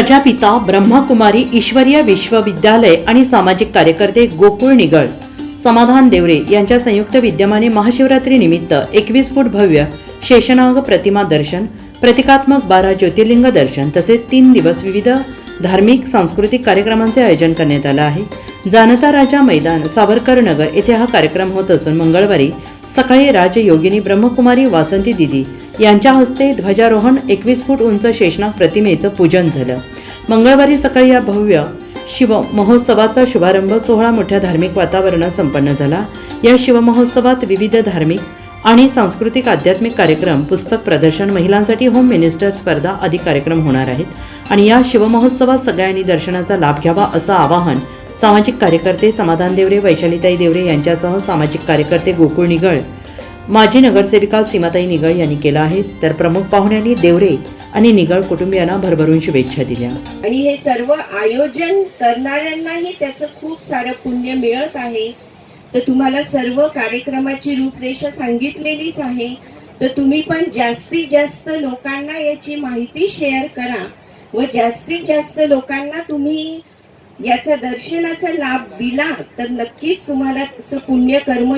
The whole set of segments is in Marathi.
प्रजापिता ब्रह्मकुमारी ईश्वरीय विश्वविद्यालय आणि सामाजिक कार्यकर्ते गोकुळ निगळ. समाधान देवरे यांच्या संयुक्त विद्यमाने महाशिवरात्री निमित्त एकवीस फूट भव्य शेषनाग प्रतिमा दर्शन प्रतिकात्मक बारा ज्योतिर्लिंग दर्शन तसेच तीन दिवस विविध धार्मिक सांस्कृतिक कार्यक्रमांचे आयोजन करण्यात आलं आहे. जाणता राजा मैदान सावरकर नगर येथे हा कार्यक्रम होत असून मंगळवारी सकाळी राजयोगिनी ब्रह्मकुमारी वासंती दिदी यांच्या हस्ते ध्वजारोहण एकवीस फूट उंच शेषनाग प्रतिमेचं पूजन झालं. मंगळवारी सकाळी या भव्य शिव महोत्सवाचा शुभारंभ सोहळा मोठ्या धार्मिक वातावरणात संपन्न झाला. या शिवमहोत्सवात विविध धार्मिक आणि सांस्कृतिक आध्यात्मिक कार्यक्रम पुस्तक प्रदर्शन महिलांसाठी होम मिनिस्टर स्पर्धा आदी कार्यक्रम होणार आहेत आणि या शिवमहोत्सवात सगळ्यांनी दर्शनाचा लाभ घ्यावा असं आवाहन सामाजिक कार्यकर्ते समाधान देवरे वैशालीताई देवरे यांच्यासह सामाजिक कार्यकर्ते गोकुळ निगळ माजी नगरसेविका सीमाताई निगळ यांनी केलं आहे. तर प्रमुख पाहुण्यांनी देवरे आणि निगळ कुटुंबियांना भरभरून शुभेच्छा दिल्या. आणि हे सर्व आयोजन करणाऱ्यांनाही त्याचं खूप सारं पुण्य मिळत आहे. तर तुम्हाला सर्व कार्यक्रमाची रूपरेषा सांगितलेलीच आहे. तर तुम्ही पण जास्तीत जास्त लोकांना याची माहिती शेअर करा व जास्तीत जास्त लोकांना तुम्ही याचा दर्शनाचा लाभ दिला तर नक्कीच तुम्हाला त्याचं पुण्यकर्म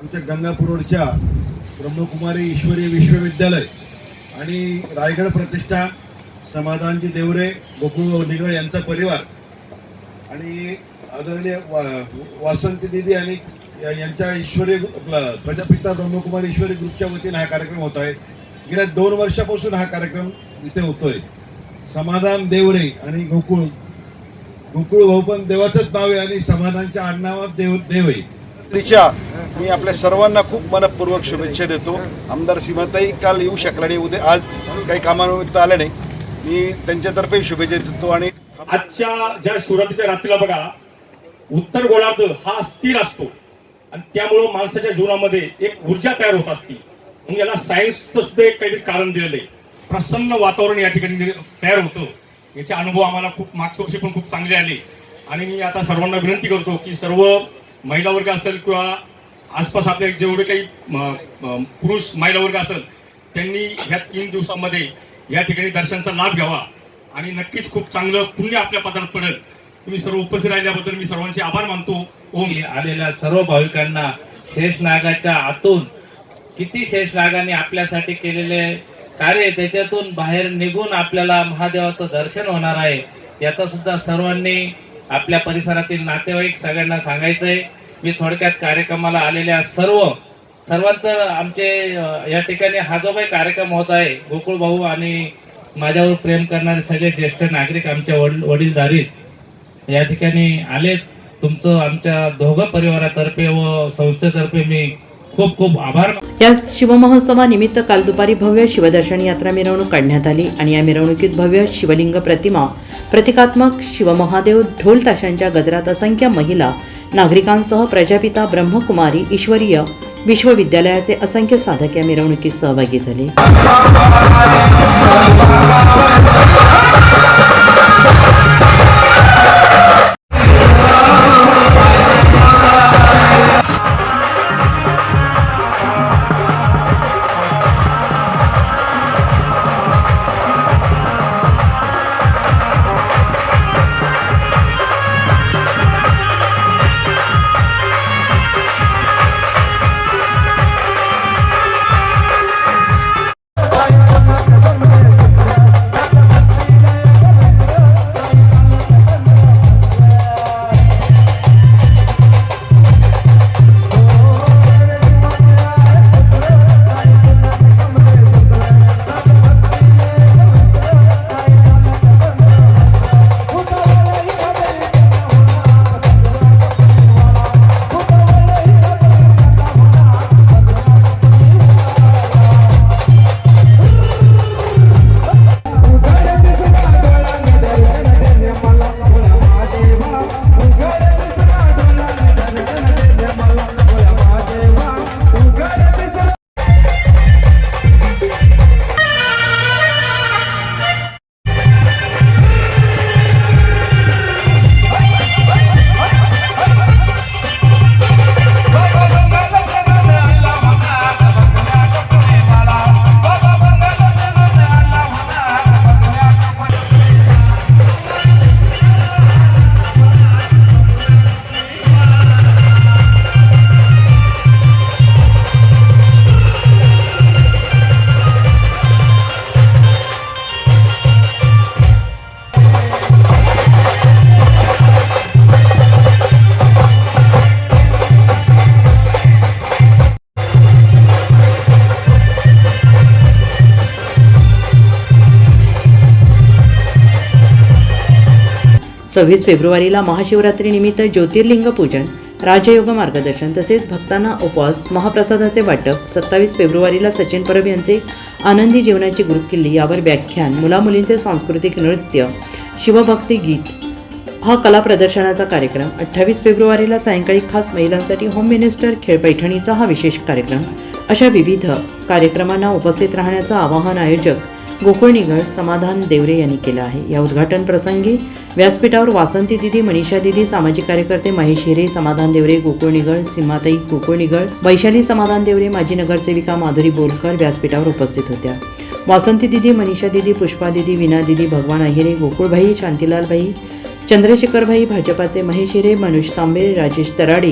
आमच्या गंगापूर रोडच्या ब्रह्मकुमारी ईश्वरी विश्वविद्यालय आणि रायगड प्रतिष्ठा समाधानजी देवरे गोकुळ निगळ यांचा परिवार आणि आदरणीय वा वासंती दिदी आणि यांच्या ईश्वरी प्रजापिता ब्रह्मकुमारी ईश्वरी ग्रुपच्या वतीने हा कार्यक्रम होत आहे. गेल्या दोन वर्षापासून हा कार्यक्रम इथे होतोय. समाधान देवरे आणि गोकुळ गोकुळ भाऊ पण देवाचंच नाव आहे आणि समाधानच्या आडनावात देव देव आहे. मी आपल्या सर्वांना खूप मनपूर्वक शुभेच्छा देतो. आमदार सीमाताई काल येऊ शकला नाही. उद्या आज काही कामानिमित्त आल्या नाही. मी त्यांच्यातर्फे शुभेच्छा देतो आणि आजच्या ज्या शिवरात्रीच्या रात्रीला बघा उत्तर गोलार्ध हा स्थिर असतो. आणि त्यामुळं माणसाच्या जीवनामध्ये एक ऊर्जा तयार होत असते. म्हणून याला सायन्सचं सुद्धा एक काहीतरी कारण दिलेलं आहे प्रसन्न वातावरण या ठिकाणी तयार होतं. याचे अनुभव आम्हाला खूप मागच्या वर्षी पण खूप चांगले आले. आणि मी आता सर्वांना विनंती करतो की सर्व महिला वर्ग असेल किंवा आसपास आपले जेवढे काही पुरुष महिला वर्ग असेल त्यांनी ह्या तीन दिवसामध्ये या ठिकाणी दर्शनाचा लाभ घ्यावा. आणि नक्कीच खूप चांगलं पुण्य आपल्या पदरात पडेल. तुम्ही सर्व उपस्थित राहिल्याबद्दल मी सर्वांचे आभार मानतो. ओम आलेल्या सर्व भाविकांना शेषनागाच्या आतून किती शेषनागाने आपल्यासाठी केलेले कार्य त्याच्यातून बाहेर निघून आपल्याला महादेवाचं दर्शन होणार आहे याचा सुद्धा सर्वांनी आपल्या परिसरातील नातेवाईक सगळ्यांना सांगायचंय. मी थोडक्यात कार्यक्रमाला आलेल्या सर्व सर्वांचं आमचे या ठिकाणी हा जो काही कार्यक्रम होत आहे गोकुळ भाऊ आणि माझ्यावर प्रेम करणारे सगळे ज्येष्ठ नागरिक आमच्या वडील वडीलधारी या ठिकाणी आलेत. तुमचं आमच्या दोघं परिवारातर्फे व संस्थेतर्फे मी खूप खूप आभार या शिवमहोत्सवानिमित्त काल दुपारी भव्य शिवदर्शन यात्रा मिरवणूक काढण्यात आली आणि या मिरवणुकीत भव्य शिवलिंग प्रतिमा प्रतिकात्मक शिवमहादेव ढोल ताशांच्या गजरात असंख्य महिला नागरिकांसह प्रजापिता ब्रह्मकुमारी ईश्वरीय विश्वविद्यालयाचे असंख्य साधक या मिरवणुकीत सहभागी झाले. सव्वीस फेब्रुवारीला महाशिवरात्रीनिमित्त ज्योतिर्लिंग पूजन राजयोग मार्गदर्शन तसेच भक्तांना उपवास महाप्रसादाचे वाटप सत्तावीस फेब्रुवारीला सचिन परब यांचे आनंदी जीवनाची गुरुकिल्ली यावर व्याख्यान मुलामुलींचे सांस्कृतिक नृत्य शिवभक्ती गीत. हा कला प्रदर्शनाचा कार्यक्रम अठ्ठावीस फेब्रुवारीला सायंकाळी खास महिलांसाठी होम मिनिस्टर खेळ पैठणीचा हा विशेष कार्यक्रम. अशा विविध कार्यक्रमांना उपस्थित राहण्याचं आवाहन आयोजक गोकुळ निगड समाधान देवरे यांनी केलं आहे. या उद्घाटन प्रसंगी व्यासपीठावर वासंती दिदी मनीषा दिदी सामाजिक कार्यकर्ते महेश हिरे समाधान देवरे गोकुळ निगड सीमाताई गोकुळ निगड वैशाली समाधान देवरे माजी नगरसेविका माधुरी बोलकर व्यासपीठावर उपस्थित होत्या. वासंती दिदी मनीषा दिदी पुष्पा दिदी विना दिदी भगवान अहिरे गोकुळभाई शांतीलालभाई चंद्रशेखरभाई भाजपाचे महेश हिरे मनुष तांबे राजेश तराडे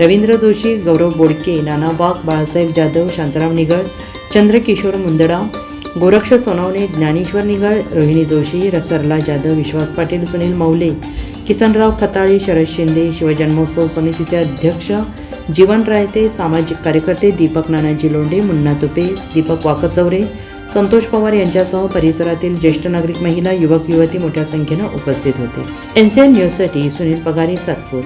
रवींद्र जोशी गौरव बोडके नाना वाघ बाळासाहेब जाधव शांताराम निगड चंद्रकिशोर मुंदडा गोरक्ष सोनावणे ज्ञानेश्वर निगड रोहिणी जोशी रसरला जाधव विश्वास पाटील सुनील मौले किसनराव खताळी शरद शिंदे शिवजन्मोत्सव समितीचे अध्यक्ष जीवन रायते सामाजिक कार्यकर्ते दीपक नानाजी लोंढे मुन्ना तुपे दीपक वाकचौरे संतोष पवार यांच्यासह परिसरातील ज्येष्ठ नागरिक महिला युवक युवती मोठ्या संख्येनं उपस्थित होते. एनसीएन न्यूजसाठी सुनील पगारे सातपूर.